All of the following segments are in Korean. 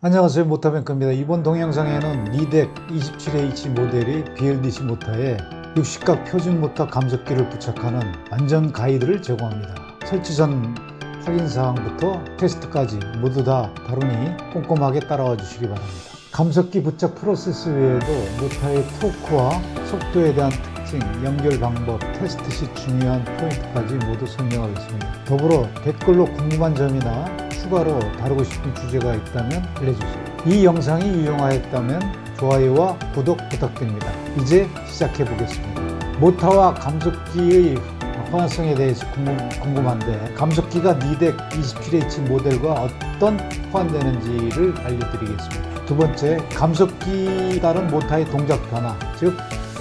안녕하세요. 모타뱅크입니다. 이번 동영상에는 리덱 27H 모델의 BLDC 모터에 60각 표준 모터 감속기를 부착하는 완전 가이드를 제공합니다. 설치 전 확인 사항부터 테스트까지 모두 다 다루니 꼼꼼하게 따라와 주시기 바랍니다. 감속기 부착 프로세스 외에도 모터의 토크와 속도에 대한 특징, 연결 방법, 테스트 시 중요한 포인트까지 모두 설명하겠습니다. 더불어 댓글로 궁금한 점이나 추가로 다루고 싶은 주제가 있다면 알려주세요. 이 영상이 유용하였다면 좋아요와 구독 부탁드립니다. 이제 시작해 보겠습니다. 모터와 감속기의 호환성에 대해서 궁금, 궁금 한데 감속기가 니덱 27H 모델과 어떤 호환되는지를 알려드리겠습니다. 두 번째, 감속기 다른 모터의 동작 변화, 즉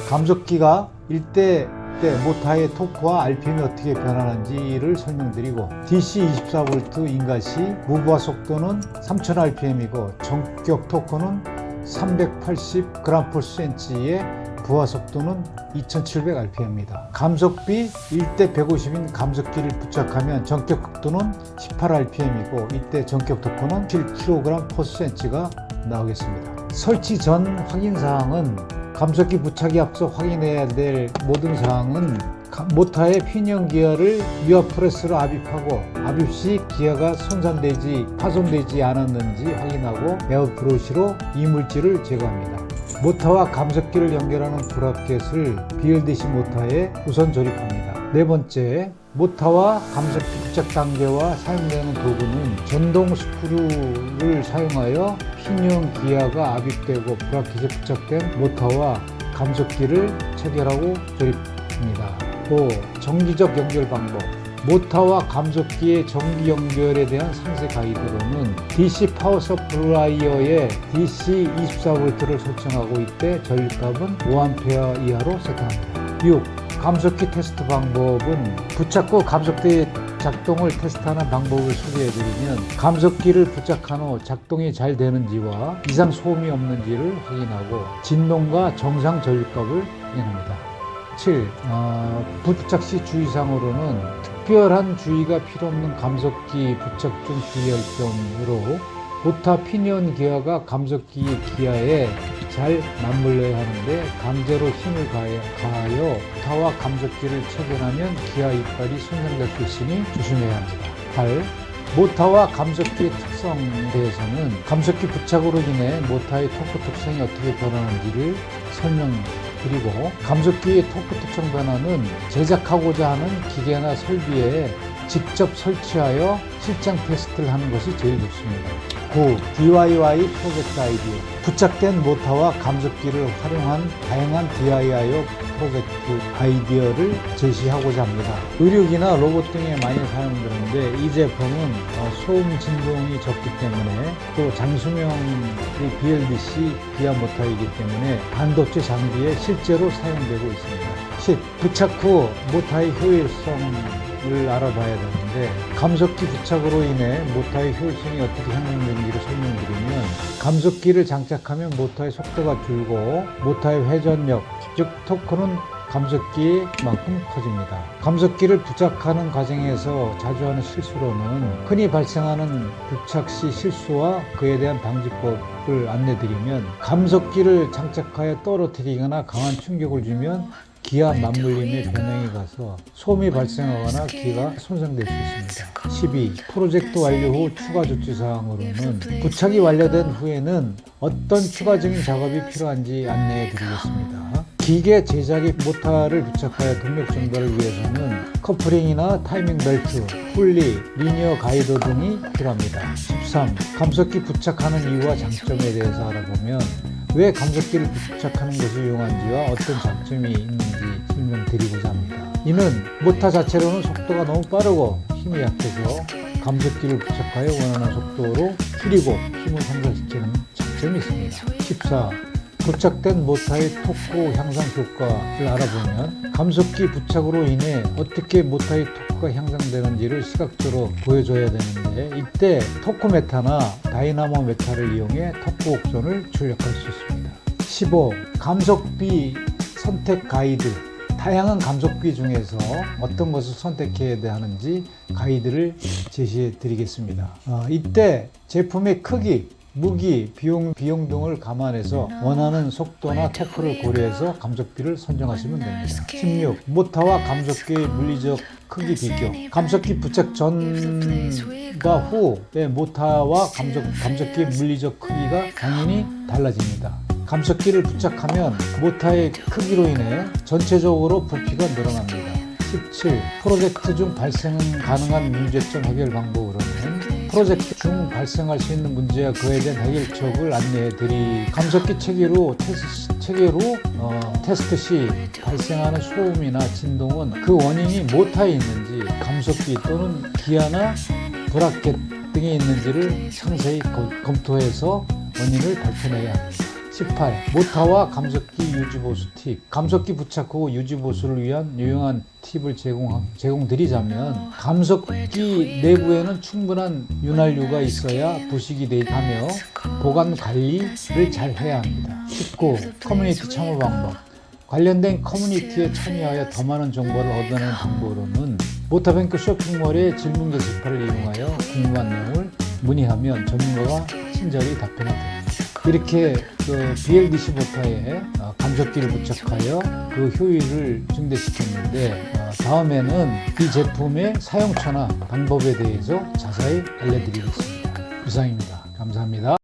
감속기가 일대 때 모타의 토크와 RPM이 어떻게 변하는지를 설명드리고 DC 24V 인가 시 무브화 속도는 3000rpm이고 전격 토크는 380g/cm의 부하 속도는 2700rpm입니다. 감속비 1대 150인 감속기를 부착하면 전격 속도는 18rpm이고 이때 전격 토크는 7kg/cm가 나오겠습니다. 설치 전 확인 사항은 감속기 부착에 앞서 확인해야 될 모든 사항은 모터의 피니언 기어를 유압 프레스로 압입하고 압입 시 기어가 손상되지 파손되지 않았는지 확인하고 에어 브러시로 이물질을 제거합니다. 모터와 감속기를 연결하는 브라켓을 BLDC 모터에 우선 조립합니다. 네 번째, 모터와 감속기 부착 단계와 사용되는 도구는 전동 스크류를 사용하여 피니언 기어가 압입되고 브라켓에 부착된 모터와 감속기를 체결하고 조립합니다. 5. 정기적 연결 방법 모터와 감속기의 정기 연결에 대한 상세 가이드로는 DC 파워 서플라이어에 DC 24V를 설정하고 이때 전류값은 5A 이하로 세팅합니다. 6. 감속기 테스트 방법은 후 감속기의 작동을 테스트하는 방법을 소개해드리면 감속기를 부착한 후 작동이 잘 되는지와 이상 소음이 없는지를 확인하고 진동과 정상 전류값을 확인합니다. 7. 어, 부착 시 주의사항으로는 특별한 주의가 필요 없는 감속기 부착 중 주의할 점으로 모타 피니언 기어가 감속기 기아에 잘 맞물려야 하는데 강제로 힘을 가하여, 모타와 감속기를 체결하면 기아 이빨이 손상될 수 있으니 조심해야 합니다. 8. 모타와 감속기의 특성에 대해서는 감속기 부착으로 인해 모타의 토크 특성이 어떻게 변하는지를 설명드리고 감속기의 토크 특성 변화는 제작하고자 하는 기계나 설비에 직접 설치하여 실장 테스트를 하는 것이 제일 좋습니다. 9. DIY 프로젝트 아이디어 부착된 모터와 감속기를 활용한 다양한 DIY 프로젝트 아이디어를 제시하고자 합니다. 의료기나 로봇 등에 많이 사용되는데 이 제품은 어, 소음 진동이 적기 때문에 또 장수명의 BLDC 기아 모터이기 때문에 반도체 장비에 실제로 사용되고 있습니다. 10. 부착 후 모터의 효율성 을 알아봐야 되는데 감속기 부착으로 인해 모터의 효율성이 어떻게 향상되는지를 설명드리면 감속기를 장착하면 모터의 속도가 줄고 모터의 회전력 즉 토크는 감속기만큼 커집니다. 감속기를 부착하는 과정에서 자주 하는 실수로는 흔히 발생하는 부착 시 실수와 그에 대한 방지법을 안내드리면 감속기를 장착하여 떨어뜨리거나 강한 충격을 주면 기아 맞물림에 변형이 가서 소음이 발생하거나 기가 손상될 수 있습니다. 12. 프로젝트 완료 후 추가 조치 사항으로는 부착이 완료된 후에는 어떤 추가적인 작업이 필요한지 안내해 드리겠습니다. 기계 제작의 모터를 부착하여 동력 전달을 위해서는 커플링이나 타이밍 벨트, 폴리, 리니어 가이드 등이 필요합니다. 13. 감속기 부착하는 이유와 장점에 대해서 알아보면 왜 감속기를 부착하는 것이 유용한지와 어떤 장점이 있는지 설명드리고자 합니다. 이는 모터 자체로는 속도가 너무 빠르고 힘이 약해서 감속기를 부착하여 원하는 속도로 줄이고 힘을 상승시키는 장점이 있습니다. 14. 부착된 모터의 토크 향상 효과를 알아보면 감속기 부착으로 인해 어떻게 모터의 토크가 향상되는지를 시각적으로 보여줘야 되는데 이때 토크 메타나 다이나모 메타를 이용해 토크 옥선을 출력할 수 있습니다. 15. 감속비 선택 가이드 다양한 감속기 중에서 어떤 것을 선택해야 하는지 가이드를 제시해 드리겠습니다. 어, 이때 제품의 크기, 무기, 비용, 비용 등을 감안해서 원하는 속도나 토크를 고려해서 감속기를 선정하시면 됩니다. 16. 모타와 감속기의 물리적 크기 비교. 감속기 부착 전과 후의 모타와 감속, 감속기의 물리적 크기가 당연히 달라집니다. 감속기를 부착하면 모타의 크기로 인해 전체적으로 부피가 늘어납니다. 17. 프로젝트 중 발생 가능한 문제점 해결 방법으로는 프로젝트 중 발생할 수 있는 문제와 그에 대한 해결책을 안내해 드리 감속기 체계로 테스트, 체계로 어, 테스트 시 발생하는 소음이나 진동은 그 원인이 모타에 있는지 감속기 또는 기아나 브라켓 등에 있는지를 상세히 거- 검토해서 원인을 발표해야 합니다. 18. 모타와 감속기 유지보수 팁. 감속기 부착 후 유지보수를 위한 유용한 팁을 제공, 제공드리자면 감속기 내부에는 충분한 윤활유가 있어야 부식이 되하며 보관 관리를 잘 해야 합니다. 19. 커뮤니티 참여 방법. 관련된 커뮤니티에 참여하여 더 많은 정보를 얻어내는 방법으로는 모타뱅크 쇼핑몰의 질문 게시판을 이용하여 궁금한 내용을 문의하면 전문가가 친절히 답변해 드립니다. 이렇게 그 BLDC 모터에 어, 감속기를 부착하여 그 효율을 증대시켰는데 어, 다음에는 이 제품의 사용처나 방법에 대해서 자세히 알려드리겠습니다. 이상입니다. 감사합니다.